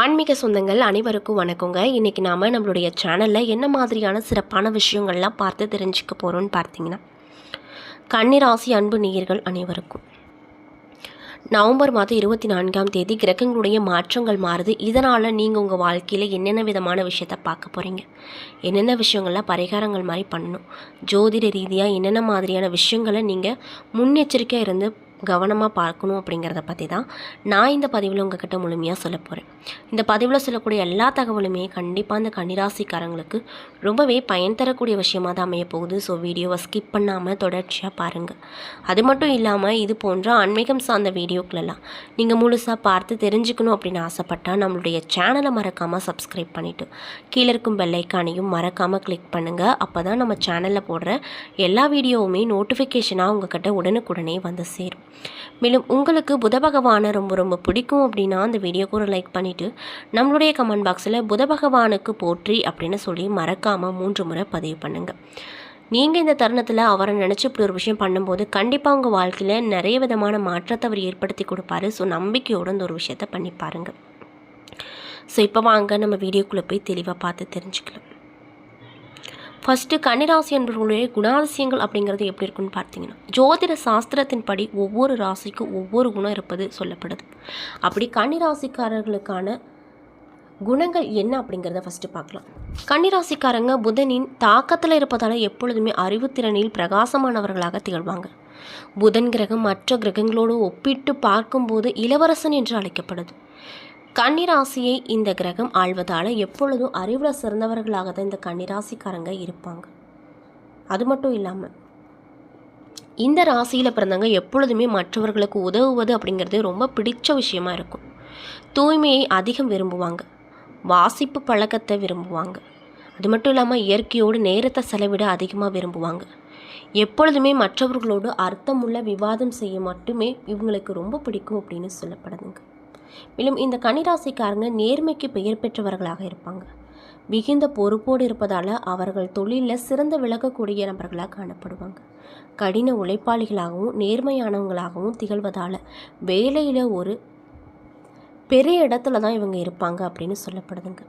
ஆன்மீக சொந்தங்கள் அனைவருக்கும் வணக்கங்க. இன்றைக்கி நாம் நம்மளுடைய சேனலில் என்ன மாதிரியான சிறப்பான விஷயங்கள்லாம் பார்த்து தெரிஞ்சுக்க போகிறோம்னு பார்த்தீங்கன்னா கன்னிராசி அன்பு நேயர்கள் அனைவருக்கும். நவம்பர் மாதம் இருபத்தி நான்காம் தேதி கிரகங்களுடைய மாற்றங்கள் மாறுது. இதனால் நீங்கள் உங்கள் வாழ்க்கையில் என்னென்ன விதமான விஷயத்த பார்க்க போகிறீங்க என்னென்ன விஷயங்கள்லாம் பரிகாரங்கள் மாதிரி பண்ணணும்? ஜோதிட ரீதியாக என்னென்ன மாதிரியான விஷயங்களை நீங்கள் முன்னெச்சரிக்கையாக இருந்து கவனமாக பார்க்கணும் அப்படிங்கிறத பற்றி தான் நான் இந்த பதிவில் உங்ககிட்ட முழுமையாக சொல்ல போகிறேன் இந்த பதிவில் சொல்லக்கூடிய எல்லா தகவலுமே கண்டிப்பாக அந்த கன்னிராசிக்காரங்களுக்கு ரொம்பவே பயன் தரக்கூடிய விஷயமாக தான் அமைய போகுது. ஸோ வீடியோவை ஸ்கிப் பண்ணாமல் தொடர்ச்சியாக பாருங்கள் அது மட்டும் இல்லாமல் இது போன்ற ஆன்மீகம் சார்ந்த வீடியோக்களெல்லாம் நீங்கள் முழுசாக பார்த்து தெரிஞ்சுக்கணும் அப்படின்னு ஆசைப்பட்டால் நம்மளுடைய சேனலை மறக்காமல் சப்ஸ்கிரைப் பண்ணிவிட்டு கீழே இருக்கும் பெல்லைக்கானையும் மறக்காமல் கிளிக் பண்ணுங்கள் அப்போ தான் நம்ம சேனலில் போடுற எல்லா வீடியோவுமே நோட்டிஃபிகேஷனாக உங்ககிட்ட உடனுக்குடனே வந்து சேரும். மேலும் உங்களுக்கு புத பகவானை ரொம்ப ரொம்ப பிடிக்கும் அப்படின்னா அந்த வீடியோக்கு லைக் பண்ணிவிட்டு நம்மளுடைய கமெண்ட் பாக்ஸில் புத பகவானுக்கு போற்றி அப்படின்னு சொல்லி மறக்காமல் மூன்று முறை பதிவு பண்ணுங்கள் நீங்கள் இந்த தருணத்தில் அவரை நினச்சி இப்படி ஒரு விஷயம் பண்ணும்போது கண்டிப்பாக உங்கள் வாழ்க்கையில் நிறைய விதமான மாற்றத்தை அவர் ஏற்படுத்தி கொடுப்பாரு. ஸோ நம்பிக்கையோடு இந்த ஒரு விஷயத்த பண்ணி பாருங்கள் ஸோ இப்போ வாங்க நம்ம வீடியோக்குள்ளே போய் தெளிவாக பார்த்து தெரிஞ்சுக்கலாம். ஃபஸ்ட்டு கன்னிராசி என்பவர்களுடைய குணாதிசயங்கள் அப்படிங்கிறது எப்படி இருக்குன்னு பார்த்தீங்கன்னா ஜோதிட சாஸ்திரத்தின்படி ஒவ்வொரு ராசிக்கும் ஒவ்வொரு குணம் இருப்பது சொல்லப்படுது. அப்படி கன்னிராசிக்காரர்களுக்கான குணங்கள் என்ன அப்படிங்கிறத ஃபஸ்ட்டு பார்க்கலாம். கன்னிராசிக்காரங்க புதனின் தாக்கத்தில் இருப்பதால் எப்பொழுதுமே அறிவுத்திறனில் பிரகாசமானவர்களாக திகழ்வாங்க. புதன் கிரகம் மற்ற கிரகங்களோடு ஒப்பிட்டு பார்க்கும்போது இளவரசன் என்று அழைக்கப்படுது. கன்னிராசியை இந்த கிரகம் ஆள்வதால் எப்பொழுதும் அறிவில் சிறந்தவர்களாக தான் இந்த கன்னிராசிக்காரங்க இருப்பாங்க. அது மட்டும் இல்லாமல் இந்த ராசியில் பிறந்தவங்க எப்பொழுதுமே மற்றவர்களுக்கு உதவுவது அப்படிங்கிறது ரொம்ப பிடிச்ச விஷயமா இருக்கும். தூய்மையை அதிகம் விரும்புவாங்க. வாசிப்பு பழக்கத்தை விரும்புவாங்க. அது மட்டும் இல்லாமல் இயற்கையோடு நேரத்தை செலவிட அதிகமாக விரும்புவாங்க. எப்பொழுதுமே மற்றவர்களோடு அர்த்தமுள்ள விவாதம் செய்ய மட்டுமே இவங்களுக்கு ரொம்ப பிடிக்கும் அப்படின்னு சொல்லப்படுதுங்க. மேலும் இந்த கன்னிராசிக்காரங்க நேர்மைக்கு பெயர் பெற்றவர்களாக இருப்பாங்க. மிகுந்த பொறுப்போடு இருப்பதால் அவர்கள் தொழிலில் சிறந்த விளக்கக்கூடிய நபர்களாக காணப்படுவாங்க. கடின உழைப்பாளிகளாகவும் நேர்மையானவங்களாகவும் திகழ்வதால் வேலையில் ஒரு பெரிய இடத்துல தான் இவங்க இருப்பாங்க அப்படின்னு சொல்லப்படுதுங்க.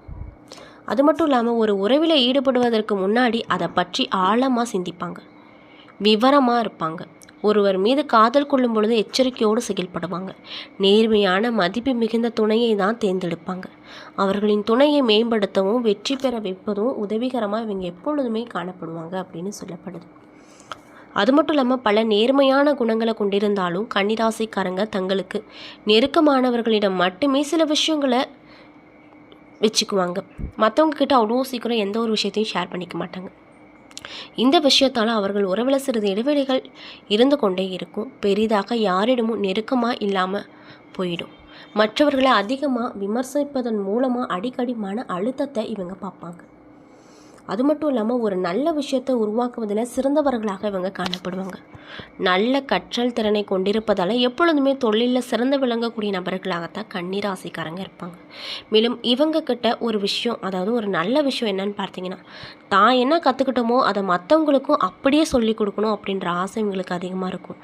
அது மட்டும் இல்லாமல் ஒரு உறவில் ஈடுபடுவதற்கு முன்னாடி அதை பற்றி ஆழமாக சிந்திப்பாங்க. விவரமாக இருப்பாங்க. ஒருவர் மீது காதல் கொள்ளும் பொழுது எச்சரிக்கையோடு செயல்படுவாங்க. நேர்மையான மதிப்பு மிகுந்த துணையை தான் தேர்ந்தெடுப்பாங்க. அவர்களின் துணையை மேம்படுத்தவும் வெற்றி பெற வைப்பதும் உதவிகரமாக இவங்க எப்பொழுதுமே காணப்படுவாங்க அப்படின்னு சொல்லப்படுது. அது மட்டும் இல்லாமல் பல நேர்மையான குணங்களை கொண்டிருந்தாலும் கன்னிராசிக்காரங்க தங்களுக்கு நெருக்கமானவர்களிடம் மட்டுமே சில விஷயங்களை வச்சுக்குவாங்க. மற்றவங்க கிட்ட அவ்வளோ சீக்கிரம் எந்த ஒரு விஷயத்தையும் ஷேர் பண்ணிக்க மாட்டாங்க. இந்த விஷயத்தால் அவர்கள் உறவில் சிறிது இடைவெளிகள் இருந்து கொண்டே இருக்கும். பெரிதாக யாரிடமும் நெருக்கமாக இல்லாமல் போயிடும். மற்றவர்களை அதிகமாக விமர்சிப்பதன் மூலமாக அடிக்கடி மன அழுத்தத்தை இவங்க பார்ப்பாங்க. அது மட்டும் இல்லாமல் ஒரு நல்ல விஷயத்தை உருவாக்குவதில் சிறந்தவர்களாக இவங்க காணப்படுவாங்க. நல்ல கற்றல் திறனை கொண்டிருப்பதால் எப்பொழுதுமே தொழிலில் சிறந்து விளங்கக்கூடிய நபர்களாகத்தான் கண்ணீராசிக்காரங்க இருப்பாங்க. மேலும் இவங்க கிட்ட ஒரு விஷயம் அதாவது ஒரு நல்ல விஷயம் என்னன்னு பார்த்தீங்கன்னா தான் என்ன கற்றுக்கிட்டோமோ அதை மற்றவங்களுக்கும் அப்படியே சொல்லி கொடுக்கணும் அப்படின்ற ஆசை இவங்களுக்கு அதிகமாக இருக்கும்.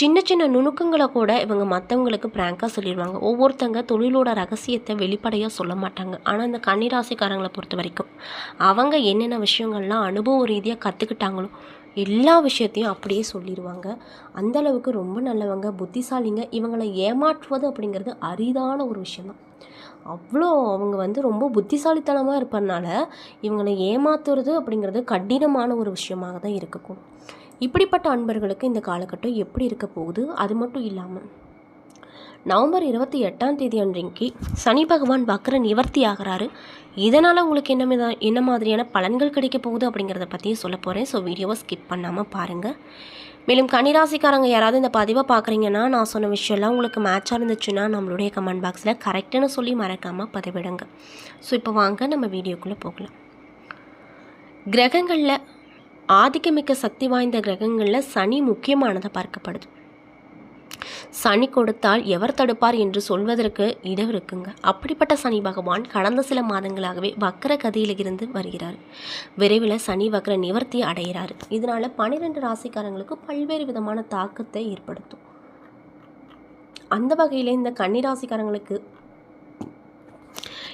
சின்ன சின்ன நுணுக்கங்களை கூட இவங்க மற்றவங்களுக்கு பிராங்காக சொல்லிடுவாங்க. ஒவ்வொருத்தங்க தொழிலோட ரகசியத்தை வெளிப்படையாக சொல்ல மாட்டாங்க. ஆனால் இந்த கன்னிராசிக்காரங்களை பொறுத்த வரைக்கும் அவங்க என்ன என்னென்ன விஷயங்கள்லாம் அனுபவ ரீதியாக கற்றுக்கிட்டாங்களோ எல்லா விஷயத்தையும் அப்படியே சொல்லிடுவாங்க அந்த அளவுக்கு ரொம்ப நல்லவங்க புத்திசாலிங்க. இவங்களை ஏமாற்றுவது அப்படிங்கிறது அரிதான ஒரு விஷயந்தான் அவ்வளோ அவங்க வந்து ரொம்ப புத்திசாலித்தனமாக இருப்பதுனால இவங்களை ஏமாத்துறது அப்படிங்கிறது கடினமான ஒரு விஷயமாக தான் இருக்கக்கும் இப்படிப்பட்ட அன்பர்களுக்கு இந்த காலகட்டம் எப்படி இருக்க போகுது? அது மட்டும் இல்லாமல் நவம்பர் இருபத்தி எட்டாம் தேதி அன்றைக்கு சனி பகவான் வக்கர நிவர்த்தி ஆகிறாரு. இதனால் உங்களுக்கு என்ன என்ன மாதிரியான பலன்கள் கிடைக்க போகுது அப்படிங்கிறத பற்றியும் சொல்ல போகிறேன் ஸோ வீடியோவை ஸ்கிப் பண்ணாமல் பாருங்கள் மேலும் கன்னிராசிக்காரங்க யாராவது இந்த பதிவை பார்க்குறீங்கன்னா நான் சொன்ன விஷயம்லாம் உங்களுக்கு மேட்சாக இருந்துச்சுன்னா நம்மளுடைய கமெண்ட் பாக்ஸில் கரெக்டுன்னு சொல்லி மறக்காமல் பதிவிடுங்க. ஸோ இப்போ வாங்க நம்ம வீடியோக்குள்ளே போகலாம். கிரகங்களில் ஆதிக்கமிக்க சக்தி வாய்ந்த கிரகங்களில் சனி முக்கியமானதாக பார்க்கப்படுது. சனி கொடுத்தால் எவர் தடுப்பார் என்று சொல்வதற்கு இடம் இருக்குங்க. அப்படிப்பட்ட சனி பகவான் கடந்த சில மாதங்களாகவே வக்கர கதியில் இருந்து வருகிறார். விரைவில் சனி வக்கர நிவர்த்தி அடைகிறார். இதனால பனிரெண்டு ராசிக்காரங்களுக்கு பல்வேறு விதமான தாக்கத்தை ஏற்படுத்தும். அந்த வகையில் இந்த கன்னி ராசிக்காரங்களுக்கு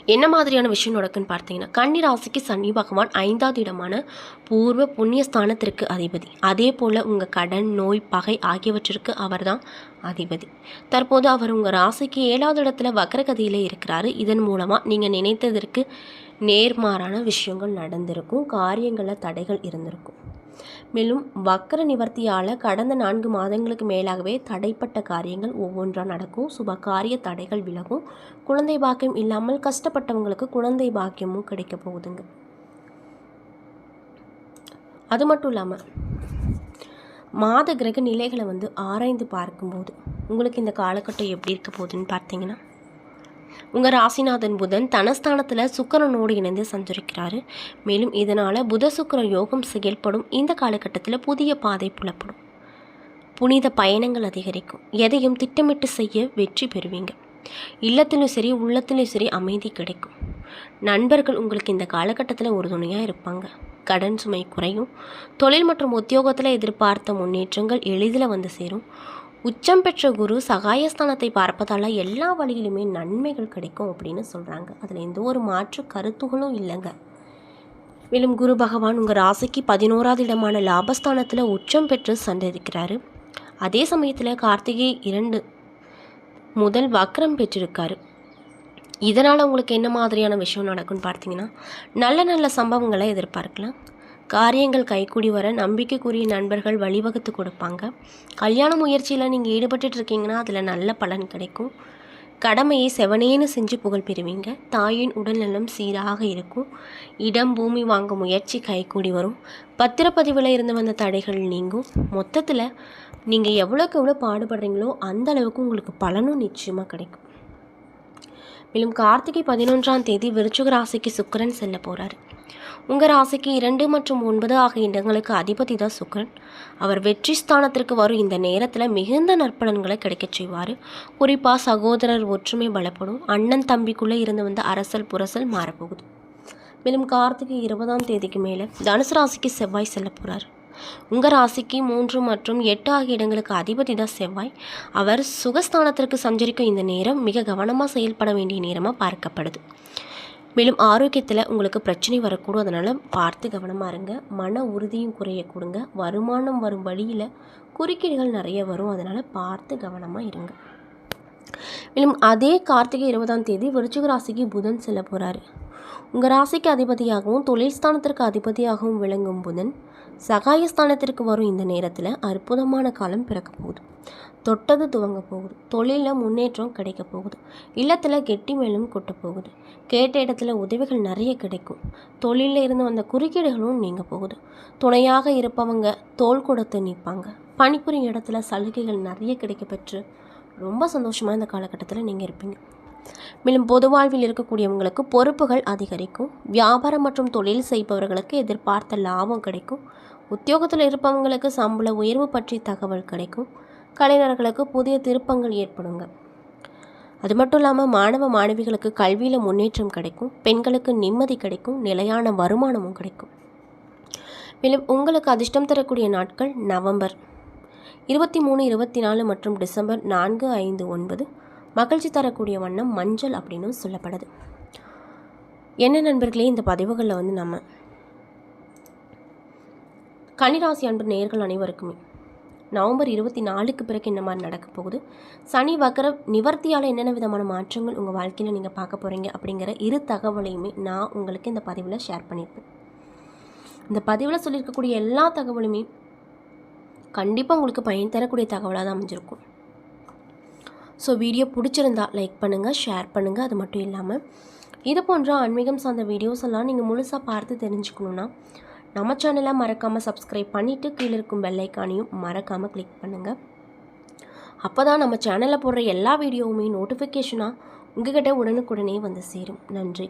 என்ன மாதிரியான விஷயம் நடக்குன்னு பார்த்தீங்கன்னா கன்னி ராசிக்கு சனி பகவான் ஐந்தாவது இடமான பூர்வ புண்ணியஸ்தானத்திற்கு அதிபதி. அதே போல் உங்கள் கடன் நோய் பகை ஆகியவற்றிற்கு அவர்தான் அதிபதி. தற்போது அவர் உங்கள் ராசிக்கு ஏழாவது இடத்துல வக்ரகதியில் இருக்கிறாரு. இதன் மூலமாக நீங்கள் நினைத்ததற்கு நேர்மாறான விஷயங்கள் நடந்திருக்கும் காரியங்களில் தடைகள் இருந்திருக்கும். மேலும் வக்கர நிவர்த்தியால் கடந்த நான்கு மாதங்களுக்கு மேலாகவே தடைப்பட்ட காரியங்கள் ஒவ்வொன்றாக நடக்கும். சுப காரிய தடைகள் விலகும். குழந்தை பாக்கியம் இல்லாமல் கஷ்டப்பட்டவங்களுக்கு குழந்தை பாக்கியமும் கிடைக்க போகுதுங்க. அது மட்டும் இல்லாமல் மாத கிரக நிலைகளை வந்து ஆராய்ந்து பார்க்கும்போது உங்களுக்கு இந்த காலகட்டம் எப்படி இருக்க போகுதுன்னு பார்த்தீங்கன்னா உங்கள் ராசிநாதன் புதன் தனஸ்தானத்தில் சுக்கரனோடு இணைந்து சஞ்சரிக்கிறாரு. மேலும் இதனால் புத சுக்கர யோகம் செயல்படும். இந்த காலகட்டத்தில் புதிய பாதை புலப்படும். புனித பயணங்கள் அதிகரிக்கும். எதையும் திட்டமிட்டு செய்ய வெற்றி பெறுவீங்க. இல்லத்திலும் சரி உள்ளத்திலும் சரி அமைதி கிடைக்கும். நண்பர்கள் உங்களுக்கு இந்த காலகட்டத்தில் ஒரு துணையாக இருப்பாங்க. கடன் சுமை குறையும். தொழில் மற்றும் உத்தியோகத்தில் எதிர்பார்த்த முன்னேற்றங்கள் எளிதில் வந்து சேரும். உச்சம் பெற்ற குரு சகாயஸ்தானத்தை பார்ப்பதால் எல்லா வழியிலுமே நன்மைகள் கிடைக்கும் அப்படின்னு சொல்கிறாங்க அதில் எந்த ஒரு மாற்று கருத்துகளும் இல்லைங்க. மேலும் குரு பகவான் உங்கள் ராசிக்கு பதினோராவது இடமான லாபஸ்தானத்தில் உச்சம் பெற்று சந்தரிக்கிறாரு அதே சமயத்தில் கார்த்திகை இரண்டு முதல் வக்ரம் பெற்றிருக்காரு. இதனால் உங்களுக்கு என்ன மாதிரியான விஷயம் நடக்கும்னு பார்த்தீங்கன்னா நல்ல நல்ல சம்பவங்களை எதிர்பார்க்கலாம். காரியங்கள் கைக்கூடி வர நம்பிக்கைக்குரிய நண்பர்கள் வழிவகுத்து கொடுப்பாங்க. கல்யாண முயற்சியில் நீங்கள் ஈடுபட்டுட்டு இருக்கீங்கன்னா அதில் நல்ல பலன் கிடைக்கும். கடமையை செவனேன்னு செஞ்சு புகழ் பெறுவீங்க. தாயின் உடல்நலம் சீராக இருக்கும். இடம் பூமி வாங்க முயற்சி கைகூடி வரும். பத்திரப்பதிவில் இருந்து வந்த தடைகள் நீங்கும். மொத்தத்தில் நீங்கள் எவ்வளோக்கு எவ்வளோ பாடுபடுறீங்களோ அந்த அளவுக்கு உங்களுக்கு பலனும் நிச்சயமாக கிடைக்கும். மேலும் கார்த்திகை பதினொன்றாம் தேதி விருச்சுக ராசிக்கு சுக்கரன் செல்ல போகிறார் உங்கள் ராசிக்கு இரண்டு மற்றும் ஒன்பது ஆகிய இடங்களுக்கு அதிபதி தான் சுக்கரன். அவர் வெற்றி ஸ்தானத்திற்கு வரும் இந்த நேரத்தில் மிகுந்த நற்பலன்களை கிடைக்கச் செய்வார். குறிப்பாக சகோதரர் ஒற்றுமை பலப்படும். அண்ணன் தம்பிக்குள்ளே இருந்து வந்த அரசல் புரசல் மாறப்போகுது. மேலும் கார்த்திகை இருபதாம் தேதிக்கு மேலே தனுசு ராசிக்கு செவ்வாய் செல்ல போகிறார் உங்கள் ராசிக்கு மூன்று மற்றும் எட்டு ஆகிய இடங்களுக்கு அதிபதி தான் செவ்வாய். அவர் சுகஸ்தானத்திற்கு சஞ்சரிக்கும் இந்த நேரம் மிக கவனமாக செயல்பட வேண்டிய நேரமாக பார்க்கப்படுது. மேலும் ஆரோக்கியத்தில் உங்களுக்கு பிரச்சனை வரக்கூடும். அதனால் பார்த்து கவனமாக இருங்க. மன உறுதியும் குறைய கொடுங்க. வருமானம் வரும் வழியில் குறுக்கீடுகள் நிறைய வரும். அதனால் பார்த்து கவனமாக இருங்க. மேலும் அதே கார்த்திகை இருபதாம் தேதி விருச்சிக ராசிக்கு புதன் செல்ல போகிறாரு உங்கள் ராசிக்கு அதிபதியாகவும் தொழில் ஸ்தானத்திற்கு அதிபதியாகவும் விளங்கும் புதன் சகாயஸ்தானத்திற்கு வரும் இந்த நேரத்தில் அற்புதமான காலம் பிறக்க போகுது. தொட்டது துவங்க போகுது. தொழிலில் முன்னேற்றம் கிடைக்க போகுது. இல்லத்தில் கெட்டி மேலும் கொட்ட போகுது. கேட்ட இடத்துல உதவிகள் நிறைய கிடைக்கும். தொழிலில் இருந்து வந்த குறுக்கீடுகளும் நீங்க போகுது. துணையாக இருப்பவங்க தோல் கொடுத்து நிற்பாங்க. பணிபுரியும் இடத்துல சலுகைகள் நிறைய கிடைக்க பெற்று ரொம்ப சந்தோஷமாக இந்த காலகட்டத்தில் நீங்கள் இருப்பீங்க. மேலும் பொது வாழ்வில் இருக்கக்கூடியவங்களுக்கு பொறுப்புகள் அதிகரிக்கும். வியாபாரம் மற்றும் தொழில் செய்பவர்களுக்கு எதிர்பார்த்த லாபம் கிடைக்கும். உத்தியோகத்தில் இருப்பவங்களுக்கு சம்பள உயர்வு பற்றி தகவல் கிடைக்கும். கலைஞர்களுக்கு புதிய திருப்பங்கள் ஏற்படுங்க. அது மட்டும் இல்லாமல் மாணவ மாணவிகளுக்கு கல்வியில் முன்னேற்றம் கிடைக்கும். பெண்களுக்கு நிம்மதி கிடைக்கும். நிலையான வருமானமும் கிடைக்கும். மேலும் உங்களுக்கு அதிர்ஷ்டம் தரக்கூடிய நாட்கள் நவம்பர் இருபத்தி மூணு இருபத்தி நாலு மற்றும் டிசம்பர் நான்கு ஐந்து ஒன்பது. மகிழ்ச்சி தரக்கூடிய வண்ணம் மஞ்சள் அப்படின்னு சொல்லப்படுது. என்ன நண்பர்களே இந்த பதிவுகளில் வந்து நம்ம கன்னிராசி அன்பு நேர்கள் அனைவருக்குமே நவம்பர் இருபத்தி நாலுக்கு பிறகு என்ன மாதிரி நடக்க போகுது சனி வக்கர நிவர்த்தியால் என்னென்ன விதமான மாற்றங்கள் உங்கள் வாழ்க்கையில் நீங்கள் பார்க்க போகிறீங்க அப்படிங்கிற இரு தகவலையுமே நான் உங்களுக்கு இந்த பதிவில் ஷேர் பண்ணியிருப்பேன். இந்த பதிவில் சொல்லியிருக்கக்கூடிய எல்லா தகவலுமே கண்டிப்பாக உங்களுக்கு பயன் தரக்கூடிய தகவலாக தான் அமைஞ்சிருக்கும். ஸோ வீடியோ பிடிச்சிருந்தா லைக் பண்ணுங்கள் ஷேர் பண்ணுங்கள் அது மட்டும் இல்லாமல் இது போன்ற ஆன்மீகம் சார்ந்த வீடியோஸ் எல்லாம் நீங்கள் முழுசாக பார்த்து தெரிஞ்சுக்கணுன்னா நம்ம சேனலை மறக்காமல் சப்ஸ்கிரைப் பண்ணிவிட்டு கீழே இருக்கும் பெல்லைக்கானையும் மறக்காமல் கிளிக் பண்ணுங்கள் அப்போ தான் நம்ம சேனலில் போடுற எல்லா வீடியோவுமே நோட்டிஃபிகேஷனாக உங்ககிட்ட உடனுக்குடனே வந்து சேரும். நன்றி.